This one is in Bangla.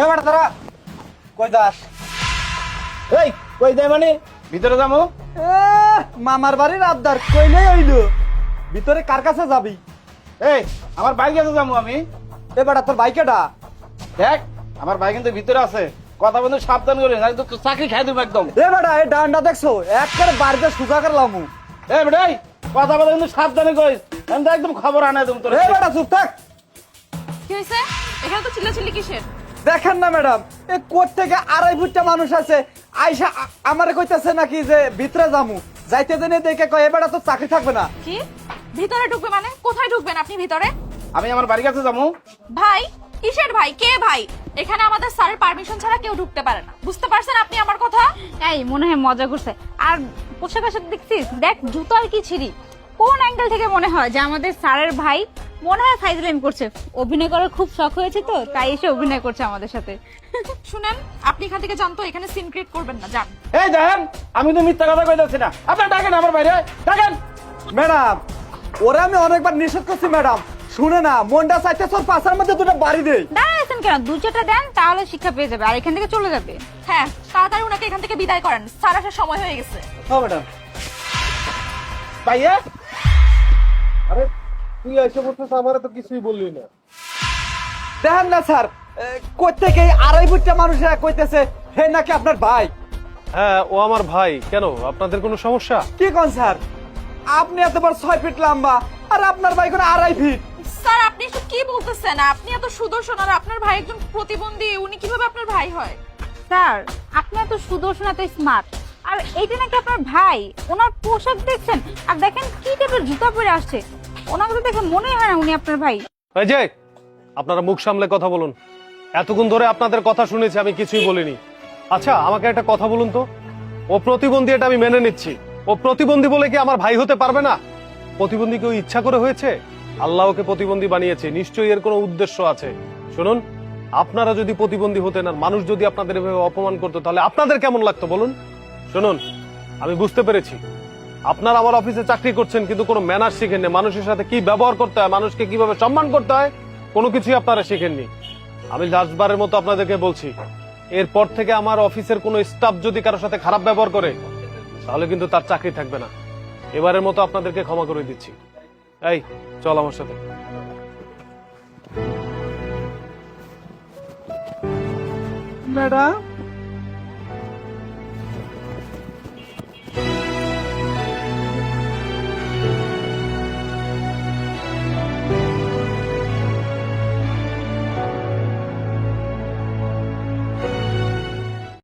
এ কই এই কই যায় মানে? ভিতরে যাব এ মামার বাড়ির আবদার কইলেই হইল। ভিতরে কার কাছে যাবি? এই আমার বাইক আছে যাব আমি। এ বেটা তোর বাইকেটা দেখ আমার বাইক কিন্তু ভিতরে আছে। কথা বন্ধু সাবধান করে নাহলে তো চাকরি খাই দেবো একদম। এ বেটা এই ডান্ডা দেখছ? একবারে বাড়িতে সুজা করলাম এই বেটাই কথা বলে কিন্তু সাবধানে কইস আমি একদম খবর আনাই দেবো তোর। এ বেটা চুপ থাক। কি হয়েছে এখানে তো চিল্লাচিল্লি কিসের? দেখেন না ম্যাডাম এ কোথ থেকে আড়াই ফুটটা মানুষ আছে? আইসা আমারে কইতাছে নাকি যে ভিতরে যামু। যাইতে জেনে দেখে কয় এবার তো চাকরি থাকবে না। কি? ভিতরে ঢুকবে মানে? কোথায় ঢুকবেন আপনি ভিতরে? আমি আমার বাড়ি কাছে যাব। ভাই কিসের ভাই? কে ভাই? এখানে আমাদের স্যারের পারমিশন ছাড়া কেউ ঢুকতে পারে না। বুঝতে পারছেন আপনি আমার কথা? এই মনে হয় মজা করছে। আর পোশাক আশাক দেখছিস? দেখ জুতো আর কি ছিড়ি। কোন অ্যাঙ্গেল থেকে মনে হয় যে আমাদের স্যারের ভাই মনে হয় ফাইজলাম করছে। অভিনয় করার খুব শখ হয়েছে তো তাই এসে অভিনয় করছে আমাদের সাথে। শুনেন আপনি এখান থেকে জানতো এখানে সিন ক্রিয়েট করবেন না জান এই দেখেন আমি তো মিথ্যা কথা কই যাচ্ছি না। আপনার ডাকেন আমার বাইরে ডাকেন। ম্যাডাম ওরে আমি অনেকবার নিষেধ করছি ম্যাডাম। শুনে না মনটা চাইতে তোর পাশার মধ্যে দুটো বাড়ি দেই। দাঁড়াইছেন কেন? দু চারটা দেন তাহলে শিক্ষা পেয়ে যাবে আর এখান থেকে চলে যাবে। হ্যাঁ তাড়াতাড়ি ওনাকে এখান থেকে বিদায় করেন। স্যার আসার সময় হয়ে গেছে। হ্যাঁ ম্যাডাম। ভাইয়া? আরে তুই এসে বলছিস আমারে তো কিছুই বললি না। দেখেন না স্যার কোথেকে এই আড়াই ফুটটা মানুষেরা কইতেছে হে নাকি আপনার ভাই? হ্যাঁ ও আমার ভাই। কেন? আপনাদের কোনো সমস্যা? কি কোন স্যার? আপনি এত বড় ছয় ফিট লম্বা আর আপনার ভাই কোনো আড়াই ফিট। স্যার আপনি এসব কি বলতেছেন? আপনি এত সুদর্শন আর আপনার ভাই একজন প্রতিবন্ধী উনি কীভাবে আপনার ভাই হয়? স্যার আপনি এত সুদর্শন এত স্মার্ট আর এইটা নাকি আপনার ভাই? ওনার পোশাক দেখছেন? আর দেখেন কি টাইপের জুতা পরে আসছে। ওনাকে দেখে মনে হয় না উনি আপনার ভাই। এই আপনারা মুখ সামলে কথা বলুন। এতক্ষণ ধরে আপনাদের কথা শুনেছি, আমি কিছুই বলিনি। আচ্ছা আমাকে একটা কথা বলুন তো। ও প্রতিবন্ধী এটা আমি মেনে নিচ্ছি। ও প্রতিবন্ধী বলে কি আমার ভাই হতে পারবে না? প্রতিবন্ধী কেউ ইচ্ছা করে হয়েছে? আল্লাহ ওকে প্রতিবন্ধী বানিয়েছে, নিশ্চয়ই এর কোনো উদ্দেশ্য আছে। শুনুন, আপনারা যদি প্রতিবন্ধী হতেন আর মানুষ যদি আপনাদের এভাবে অপমান করতো, তাহলে আপনাদের কেমন লাগতো বলুন? শুনুন, আমি বুঝতে পেরেছি। আপনারা আমার অফিসে চাকরি করছেন, কিন্তু কোনো ম্যানার শিখেননি। মানুষের সাথে কি ব্যবহার করতে হয়, মানুষকে কীভাবে সম্মান করতে হয়, কোনো কিছুই আপনারা শিখেননি। আমি লাস্টবারের মতো আপনাদেরকে বলছি, এরপর থেকে আমার অফিসের কোনো স্টাফ যদি কারোর সাথে খারাপ ব্যবহার করে, তাহলে কিন্তু তার চাকরি থাকবে না। এবারের মতো আপনাদেরকে ক্ষমা করে দিচ্ছি। এই, চল আমার সাথে। ম্যাডাম?